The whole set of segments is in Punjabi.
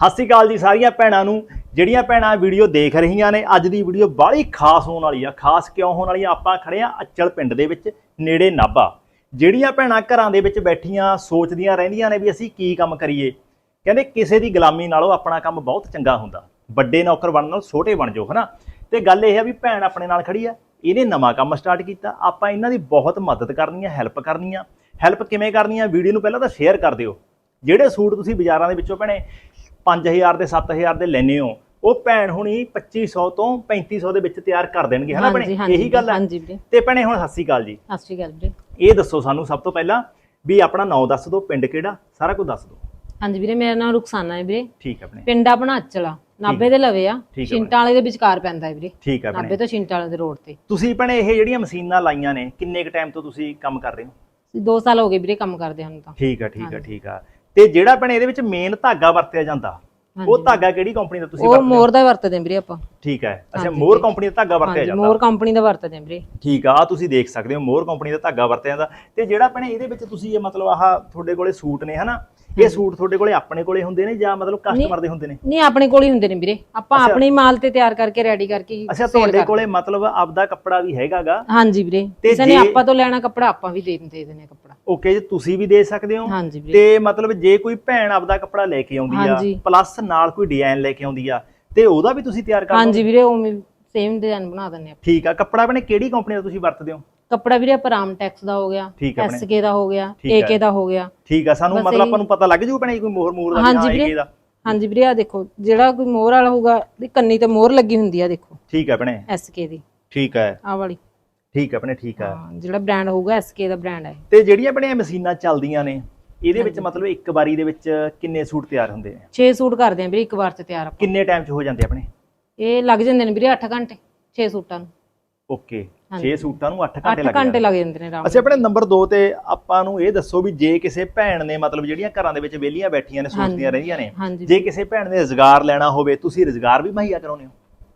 ਸਤਿ ਸ਼੍ਰੀ ਅਕਾਲ ਜੀ ਸਾਰੀਆਂ ਭੈਣਾਂ ਨੂੰ। ਜਿਹੜੀਆਂ ਭੈਣਾਂ ਵੀਡੀਓ ਦੇਖ ਰਹੀਆਂ ਨੇ, ਅੱਜ ਦੀ ਵੀਡੀਓ ਬਾਹਲੀ ਖਾਸ ਹੋਣ ਵਾਲੀ ਆ। ਖਾਸ ਕਿਉਂ ਹੋਣ ਵਾਲੀ ਆ? ਆਪਾਂ ਖੜੇ ਆ ਅਚਲ ਪਿੰਡ ਦੇ ਵਿੱਚ, ਨੇੜੇ ਨਾਭਾ। ਜਿਹੜੀਆਂ ਭੈਣਾਂ ਘਰਾਂ ਦੇ ਵਿੱਚ ਬੈਠੀਆਂ, ਸੋਚਦੀਆਂ ਰਹਿੰਦੀਆਂ ਨੇ ਵੀ ਅਸੀਂ ਕੀ ਕੰਮ ਕਰੀਏ। ਕਹਿੰਦੇ ਕਿਸੇ ਦੀ ਗੁਲਾਮੀ ਨਾਲੋਂ ਆਪਣਾ ਕੰਮ ਬਹੁਤ ਚੰਗਾ ਹੁੰਦਾ। ਵੱਡੇ ਨੌਕਰ ਬਣਨ ਨਾਲੋਂ ਛੋਟੇ ਬਣ ਜਾਓ, ਹਨਾ? ਤੇ ਗੱਲ ਇਹ ਆ ਵੀ ਭੈਣ ਆਪਣੇ ਨਾਲ ਖੜੀ ਆ। ਇਹਨੇ ਨਵਾਂ ਕੰਮ ਸਟਾਰਟ ਕੀਤਾ। ਆਪਾਂ ਇਹਨਾਂ ਦੀ ਬਹੁਤ ਮਦਦ ਕਰਨੀ ਆ ਹੈਲਪ ਕਰਨੀ ਆ। ਹੈਲਪ ਕਿਵੇਂ ਕਰਨੀ ਆ? ਵੀਡੀਓ ਨੂੰ ਪਹਿਲਾਂ ਤਾਂ ਸ਼ੇਅਰ ਕਰ ਦਿਓ। ਜਿਹੜੇ ਸੂਟ ਤੁਸੀਂ ਬਾਜ਼ਾਰਾਂ ਦੇ ਵਿੱਚੋਂ ਭੈਣੇ 5000 ਦੇ 7000 ਦੇ ਲੈਨੇ ਹੋ ਉਹ ਭੈਣ ਹੁਣੀ 2500 ਤੋਂ 3500 ਦੇ ਵਿੱਚ ਤਿਆਰ ਕਰ ਦੇਣਗੇ ਹਨਾ ਭੈਣੇ? ਇਹੀ ਗੱਲ ਹੈ। ਤੇ ਭੈਣੇ ਹੁਣ ਸਤਿ ਸ਼੍ਰੀ ਅਕਾਲ ਜੀ। ਸਤਿ ਸ਼੍ਰੀ ਅਕਾਲ ਵੀਰੇ। ਇਹ ਦੱਸੋ ਸਾਨੂੰ ਸਭ ਤੋਂ ਪਹਿਲਾਂ ਵੀ ਆਪਣਾ ਨਾਂ ਦੱਸ ਦਿਓ ਪਿੰਡ ਕਿਹੜਾ ਸਾਰਾ ਕੁਝ ਦੱਸ ਦਿਓ। ਹਾਂਜੀ ਵੀਰੇ ਮੇਰਾ ਨਾਮ ਰੁਖਸਾਨਾ ਹੈ ਵੀਰੇ। ਠੀਕ ਹੈ ਆਪਣੇ ਪਿੰਡ ਆਪਣਾ ਅਚਲਾ ਨਾਬੇ ਦੇ ਲਵੇ ਆ ਹੈ ਛਿੰਟਾਂ ਵਾਲੇ ਦੇ ਵਿਚਕਾਰ ਪੈਂਦਾ ਹੈ ਵੀਰੇ। ਠੀਕ ਹੈ ਨਾਬੇ ਤੋਂ ਛਿੰਟਾਂ ਵਾਲੇ ਦੇ ਰੋਡ ਤੇ। ਤੁਸੀਂ ਭੈਣੇ ਇਹ ਜਿਹੜੀਆਂ ਮਸ਼ੀਨਾਂ ਲਾਈਆਂ ਨੇ ਕਿੰਨੇ ਕੁ ਟਾਈਮ ਤੋਂ ਤੁਸੀਂ ਕੰਮ ਕਰ ਰਹੇ ਹੋ? 2 ਸਾਲ ਹੋ ਗਏ ਵੀਰੇ ਕੰਮ ਕਰਦੇ ਹਨ ਤਾਂ। ਠੀਕ ਹੈ ਠੀਕ ਹੈ ਠੀਕ ਆ। ਤੇ ਜਿਹੜਾ ਭੈਣੇ ਇਹਦੇ ਵਿੱਚ ਮੇਨ ਧਾਗਾ ਵਰਤਿਆ ਜਾਂਦਾ ਉਹ ਧਾਗਾ ਕਿਹੜੀ ਕੰਪਨੀ ਦਾ ਤੁਸੀਂ ਉਹ ਵਰਤਦੇ ਹੋ? ਮੋਰ ਦਾ ਵਰਤਦੇ ਹਾਂ ਵੀਰੇ ਆਪਾਂ। ਠੀਕ ਹੈ। ਅੱਛਾ ਮੋਰ ਕੰਪਨੀ ਦਾ ਧਾਗਾ ਵਰਤਿਆ ਹਾਂਜੀ ਜਾਂਦਾ। ਮੋਰ ਕੰਪਨੀ ਦਾ ਵਰਤਦੇ ਹਾਂ ਵੀਰੇ। ਠੀਕ ਆ ਆਹ ਤੁਸੀਂ ਦੇਖ ਸਕਦੇ ਹੋ ਮੋਰ ਕੰਪਨੀ ਦਾ ਧਾਗਾ ਵਰਤਿਆ ਜਾਂਦਾ। ਤੇ ਜਿਹੜਾ ਭੈਣੇ ਇਹਦੇ ਵਿੱਚ ਤੁਸੀਂ ਇਹ ਮਤਲਬ ਆਹ ਤੁਹਾਡੇ ਕੋਲੇ ਸੂਟ ਨੇ ਹਨਾ? ਇਹ ਸੂਟ ਤੁਹਾਡੇ ਕੋਲੇ ਆਪਣੇ ਕੋਲੇ ਹੁੰਦੇ ਨੇ ਜਾਂ ਮਤਲਬ ਕਸਟਮਰ ਦੇ ਹੁੰਦੇ ਨੇ? ਨਹੀਂ ਆਪਣੇ ਕੋਲ ਹੀ ਹੁੰਦੇ ਨੇ ਵੀਰੇ। ਆਪਾਂ ਆਪਣੀ ਮਾਲ ਤੇ ਤਿਆਰ ਕਰਕੇ ਰੈਡੀ ਕਰਕੇ ਹੀ ਅੱਛਾ sale ਤੁਹਾਡੇ ਕਰਦੇ। ਕੋਲੇ ਮਤਲਬ ਆਪਦਾ ਕੱਪੜਾ ਵੀ ਹੈਗਾਗਾ? ਹਾਂਜੀ ਵੀਰੇ। ਤੇ ਕਿਸੇ ਨੇ ਜੇ- ਆਪਾਂ ਤੋਂ ਲੈਣਾ ਕੱਪੜਾ ਆਪਾਂ ਵੀ ਦੇ ਦੇ ਦਿੰਦੇ ਹਾਂ ਕੱਪੜਾ। ਓਕੇ ਜੀ ਤੁਸੀਂ ਵੀ ਦੇ ਸਕਦੇ ਹੋ। ਹਾਂਜੀ ਵੀਰੇ। ਤੇ ਮਤਲਬ ਜੇ ਕੋਈ ਭੈਣ ਆਪਦਾ ਕੱਪੜਾ ਲੈ ਕੇ ਆਉਂਦੀ ਆ ਹਾਂਜੀ। ਪਲੱਸ ਨਾਲ ਕੋਈ ਡਿਜ਼ਾਈਨ ਲੈ ਕੇ ਆਉਂਦੀ ਆ ਤੇ ਉਹਦਾ ਵੀ ਤੁਸੀਂ ਤਿਆਰ ਕਰ ਹਾਂਜੀ ਵੀਰੇ ਉਹ ਸੇਮ ਡਿਜ਼ਾਈਨ ਬਣਾ ਦਿੰਦੇ ਆਪਾਂ। ਠੀਕ ਆ ਕੱਪੜਾ ਭੈਣੇ ਕਿਹੜੀ ਕੰਪਨੀ ਦਾ ਤੁਸੀਂ ਵਰਤਦੇ ਹੋ? ਕੱਪੜਾ ਵੀਰੇ ਆਪਾਂ ਰਾਮਟੈਕਸ ਦਾ ਹੋ ਗਿਆ ਠੀਕ ਆਪਣੇ। ਐਸਕੇ ਦਾ ਹੋ ਗਿਆ ਠੀਕ। ਏਕੇ ਦਾ ਹੋ ਗਿਆ। ਠੀਕ ਆ ਸਾਨੂੰ ਬਸ ਮਤਲਬ ਇਹੀ- ਆਪਾਂ ਨੂੰ ਪਤਾ ਲੱਗ ਜੂ ਭੈਣੇ ਕੋਈ ਮੋਹਰ ਮੂਰ ਦਾ ਹਾਂਜੀ ਵੀ ਹਾਂ ਵੀਰੇ। ਦਾ। ਹਾਂਜੀ ਵੀਰੇ ਆ ਦੇਖੋ ਜਿਹੜਾ ਕੋਈ ਮੋਹਰ ਵਾਲਾ ਹੋਊਗਾ ਦੀ ਕੰਨੀ ਤੇ ਮੋਹਰ ਲੱਗੀ ਹੁੰਦੀ ਆ ਦੇਖੋ। ਠੀਕ ਆ ਭੈਣੇ। ਐਸਕੇ ਦੀ। ਠੀਕ ਹੈ ਆ ਵਾਲੀ। ਠੀਕ ਆ ਭੈਣੇ ਠੀਕ ਆ। ਹਾਂ ਜਿਹੜਾ ਬ੍ਰਾਂਡ ਹੋਊਗਾ ਐਸਕੇ ਦਾ ਬ੍ਰਾਂਡ ਹੈ ਤੇ ਜਿਹੜੀਆਂ ਭੈਣੇ ਇਹ ਮਸ਼ੀਨਾਂ ਚੱਲਦੀਆਂ ਨੇ ਇਹਦੇ ਵਿੱਚ ਮਤਲਬ ਇੱਕ ਵਾਰੀ ਦੇ ਵਿੱਚ ਕਿੰਨੇ ਸੂਟ ਤਿਆਰ ਹੁੰਦੇ ਨੇ 6 ਸੂਟ ਕਰਦੇ ਆ ਵੀਰੇ ਇੱਕ ਵਾਰ ਚ ਤਿਆਰ ਆਪਾਂ। ਕਿੰਨੇ ਟਾਈਮ 'ਚ ਹੋ ਜਾਂਦੇ ਆਪਣੇ? ਇਹ ਲੱਗ ਜਾਂਦੇ ਨੇ ਵੀਰੇ 8 ਘੰਟੇ 6 ਸੂਟਾਂ ਨੂੰ। ਓਕੇ 6 ਸੂਟਾਂ ਨੂੰ 8 ਘੰਟੇ 8 ਲੱਗ ਘੰਟੇ ਜਾਂਦੇ ਲੱਗ ਜਾਂਦੇ ਨੇ ਰਾਮ ਅੱਛਾ ਆਪਣੇ ਨੰਬਰ 2 ਤੇ ਆਪਾਂ ਨੂੰ ਇਹ ਦੱਸੋ ਵੀ ਜੇ ਕਿਸੇ ਭੈਣ ਨੇ ਮਤਲਬ ਜਿਹੜੀਆਂ ਘਰਾਂ ਦੇ ਵਿੱਚ ਵਿਹਲੀਆਂ ਬੈਠੀਆਂ ਨੇ ਸੋਚਦੀਆਂ ਰਹਿੰਦੀਆਂ ਨੇ ਜੇ ਕਿਸੇ ਭੈਣ ਨੇ ਰੁਜ਼ਗਾਰ ਲੈਣਾ ਹੋਵੇ ਤੁਸੀਂ ਰੁਜ਼ਗਾਰ ਵੀ ਮੁਹੱਈਆ ਕਰਾਉਂਦੇ ਹੋ?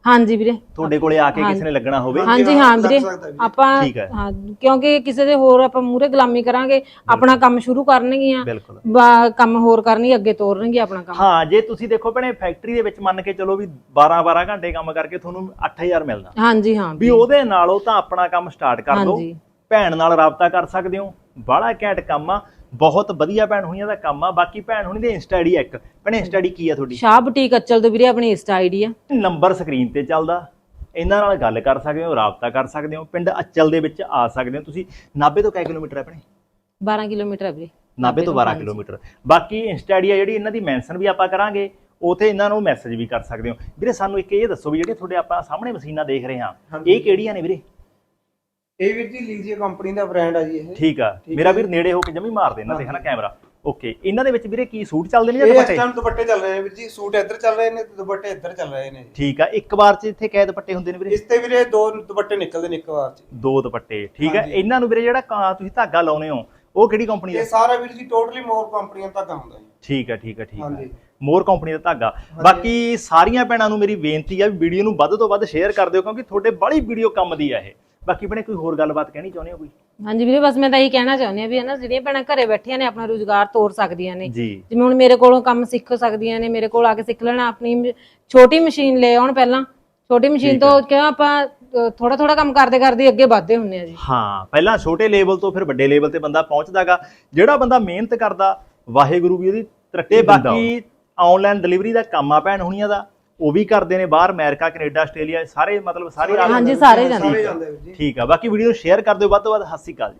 ਹਾਂਜੀ ਵੀਰੇ। ਤੁਹਾਡੇ ਕੋਲੇ ਆ ਕੇ ਕਿਸੇ ਨੇ ਲੱਗਣਾ ਹੋਵੇ। ਹਾਂਜੀ ਹਾਂ ਵੀਰੇ। ਆਪਾਂ ਠੀਕ ਹੈ। ਹਾਂ ਕਿਉਂਕਿ ਕਿਸੇ ਦੇ ਹੋਰ ਆਪਾਂ ਮੂਰੇ ਗੁਲਾਮੀ ਕਰਾਂਗੇ ਆਪਣਾ ਕੰਮ ਸ਼ੁਰੂ ਕਰਨਗੀਆਂ। ਬਿਲਕੁਲ। ਬਾ- ਕੰਮ ਹੋਰ ਕਰਨਗੇ ਅੱਗੇ ਤੋਰਨਗੇ ਆਪਣਾ ਕੰਮ। ਹਾਂ ਜੇ ਤੁਸੀਂ ਦੇਖੋ ਭੈਣੇ ਫੈਕਟਰੀ ਦੇ ਵਿੱਚ ਮੰਨ ਕੇ ਚਲੋ ਵੀ 12 12 ਘੰਟੇ ਕੰਮ ਕਰਕੇ ਤੁਹਾਨੂੰ 8000 ਮਿਲਦਾ। ਹਾਂਜੀ ਹਾਂ ਵੀ ਉਹਦੇ ਨਾਲੋਂ ਤਾਂ ਆਪਣਾ ਕੰਮ ਸਟਾਰਟ ਕਰ ਦਿਓ ਹਾਂਜੀ। ਭੈਣ ਨਾਲ ਰਾਬਤਾ ਕਰ ਸਕਦੇ ਹੋ। ਬੜਾ ਘੈਂਟ ਕੰਮ ਆ। ਬਹੁਤ ਵਧੀਆ ਭੈਣ ਹੋਈਆਂ ਦਾ ਕੰਮ ਆ ਬਾਕੀ ਭੈਣ ਹੋਣੀ ਦੇ ਇੰਸਟਾ ਆਈਡੀ ਇੱਕ। ਭੈਣੇ ਇੰਸਟਾ ਆਈਡੀ ਕੀ ਆ ਤੁਹਾਡੀ? ਸ਼ਾਹ ਬੁਟੀਕ ਅਚਲ ਤੋਂ ਵੀਰੇ ਆਪਣੀ ਇੰਸਟਾ ਆਈਡੀ ਆ। ਨੰਬਰ ਸਕਰੀਨ ਤੇ ਚੱਲਦਾ। ਇਹਨਾਂ ਨਾਲ ਗੱਲ ਕਰ ਸਕਦੇ ਹੋ ਰਾਬਤਾ ਕਰ ਸਕਦੇ ਹੋ ਪਿੰਡ ਅਚਲ ਦੇ ਵਿੱਚ ਆ ਸਕਦੇ ਹੋ। ਤੁਸੀਂ ਨਾਭੇ ਤੋਂ ਕਿੰਨੇ ਕਿਲੋਮੀਟਰ ਹੈ ਆਪਣੇ 12 ਕਿਲੋਮੀਟਰ ਆ ਵੀਰੇ। ਨਾਭੇ ਤੋਂ 12 ਕਿਲੋਮੀਟਰ। ਬਾਕੀ ਇੰਸਟਾ ਆਈਡੀ ਆ ਜਿਹੜੀ ਇਹਨਾਂ ਦੀ ਮੈਂਸ਼ਨ ਵੀ ਆਪਾਂ ਕਰਾਂਗੇ ਉਥੇ ਇਹਨਾਂ ਨੂੰ ਮੈਸੇਜ ਵੀ ਕਰ ਸਕਦੇ ਹੋ। ਵੀਰੇ ਸਾਨੂੰ ਇੱਕ ਇਹ ਦੱਸੋ ਵੀ ਜਿਹੜੇ ਤੁਹਾਡੇ ਆਪਾਂ ਸਾਹਮਣੇ ਮਸ਼ੀਨਾਂ ਦੇਖ ਰਹੇ ਹਾਂ ਇਹ ਕਿਹੜੀਆਂ ਨੇ ਵੀਰੇ? ਇਹ ਵੀਰ ਜੀ ਲੀਜੀਆ ਕੰਪਨੀ ਦਾ ਬ੍ਰਾਂਡ ਆ ਜੀ ਇਹ। ਠੀਕ ਆ। ਮੇਰਾ ਵੀਰ ਨੇੜੇ ਹੋ ਕੇ ਜਮੀ ਮਾਰ ਦੇ ਇਹਨਾਂ ਤੇ ਹਨਾ ਕੈਮਰਾ। ਓਕੇ ਇਹਨਾਂ ਦੇ ਵਿੱਚ ਵੀਰੇ ਕੀ ਸੂਟ ਚੱਲਦੇ ਨੇ ਜਾਂ ਇਹ ਇਸ ਦੁਪੱਟੇ? ਟਾਈਮ ਦੁਪੱਟੇ ਚੱਲ ਰਹੇ ਨੇ ਵੀਰ ਜੀ। ਸੂਟ ਇੱਧਰ ਚੱਲ ਰਹੇ ਨੇ ਤੇ ਦੁਪੱਟੇ ਇੱਧਰ ਚੱਲ ਰਹੇ ਨੇ। ਠੀਕ ਆ ਇੱਕ ਵਾਰ ਚ ਇੱਥੇ ਕੈ ਦੁਪੱਟੇ ਹੁੰਦੇ ਨੇ ਵੀਰੇ? ਇਸ ਤੇ ਵੀਰੇ ਦੋ ਦੁਪੱਟੇ ਨਿਕਲਦੇ ਨੇ ਇੱਕ ਵਾਰ ਚ। ਦੋ ਦੁਪੱਟੇ ਠੀਕ ਹਾਂਜੀ। ਇਹਨਾਂ ਨੂੰ ਵੀਰੇ ਜਿਹੜਾ ਕਾ- ਤੁਸੀਂ ਧਾਗਾ ਲਾਉਨੇ ਹੋ ਉਹ ਕਿਹੜੀ ਕੰਪਨੀ ਦਾ? ਇਹ ਸਾਰਾ ਵੀਰ ਜੀ ਟੋਟਲੀ ਮੋਰ ਕੰਪਨੀਆਂ ਤੱਕ ਆਉਂਦਾ ਜੀ। ਠੀਕ ਹੈ ਠੀਕ ਹੈ ਠੀਕ ਹੈ ਹਾਂਜੀ। ਮੋਰ ਕੰਪਨੀ ਦਾ ਧਾਗਾ। ਬਾਕੀ ਸਾਰੀਆਂ ਭੈਣਾਂ ਨੂੰ ਮੇਰੀ ਬੇਨਤੀ ਆ ਵੀ ਵੀਡੀਓ ਨੂੰ ਵੱਧ ਤੋਂ ਵੱਧ ਸ਼ੇਅਰ ਕਰ ਦਿਓ ਕਿਉਂਕਿ ਤੁਹਾਡੇ ਬੜੀ ਵੀਡੀਓ ਕੰਮ ਦੀ ਆ ਇਹ। ਬਾਕੀ ਭੈਣੇ ਕੋਈ ਹੋਰ ਗੱਲਬਾਤ ਕਹਿਣੀ ਚਾਹੁੰਦੇ ਹੋ ਕੋਈ? ਹਾਂਜੀ ਵੀਰੇ ਬਸ ਮੈਂ ਤਾਂ ਇਹੀ ਕਹਿਣਾ ਚਾਹੁੰਦੀ ਆ ਵੀ ਹਨਾ ਜਿਹੜੀਆਂ ਭੈਣਾਂ ਘਰੇ ਬੈਠੀਆਂ ਨੇ ਆਪਣਾ ਰੋਜ਼ਗਾਰ ਤੋਰ ਸਕਦੀਆਂ ਨੇ। ਜੀ। ਜਿਵੇਂ ਹੁਣ ਮੇਰੇ ਕੋਲੋਂ ਕੰਮ ਸਿੱਖ ਸਕਦੀਆਂ ਨੇ ਮੇਰੇ ਕੋਲ ਆ ਕੇ ਸਿੱਖ ਲੈਣਾ ਆਪਣੀ ਮ- ਛੋਟੀ ਮਸ਼ੀਨ ਲੈ ਆਉਣ ਪਹਿਲਾਂ। ਛੋਟੀ ਮਸ਼ੀਨ ਤੋਂ ਕਿਉਂ ਆਪਾਂ ਥੋੜਾ ਥੋੜਾ ਕੰਮ ਕਰਦੇ ਕਰਦੇ ਅੱਗੇ ਵਧਦੇ ਹੁੰਨੇ ਆ ਜੀ। ਹਾਂ ਪਹਿਲਾਂ ਛੋਟੇ ਲੈਵਲ ਤੋਂ ਫਿਰ ਵੱਡੇ ਲੈਵਲ ਤੇ ਬੰਦਾ ਪਹੁੰਚਦਾਗਾ। ਜਿਹੜਾ ਬੰਦਾ ਮਿਹਨਤ ਕਰਦਾ ਵਾਹਿਗੁਰੂ ਵੀ ਉਹਦੀ ਤਰੱਕੀ ਬਾਕੀ ਆਨਲਾਈਨ ਡਿਲੀਵਰੀ ਦਾ ਕੰਮ ਆ ਭੈਣ ਹੁਣੀਆਂ ਦਾ। ਉਹ ਵੀ ਕਰਦੇ ਨੇ ਬਾਹਰ ਅਮਰੀਕਾ ਕੈਨੇਡਾ ਆਸਟ੍ਰੇਲੀਆ ਸਾਰੇ ਮਤਲਬ ਸਾਰੇ ਹਾਂਜੀ ਸਾਰੇ ਜਾਂਦੇ ਠੀਕ ਆ ਬਾਕੀ ਵੀਡੀਓ ਨੂੰ ਸ਼ੇਅਰ ਕਰ ਦਿਓ ਵੱਧ ਤੋਂ ਵੱਧ ਸ਼੍ਰੀ ਅਕਾਲ ਜੀ।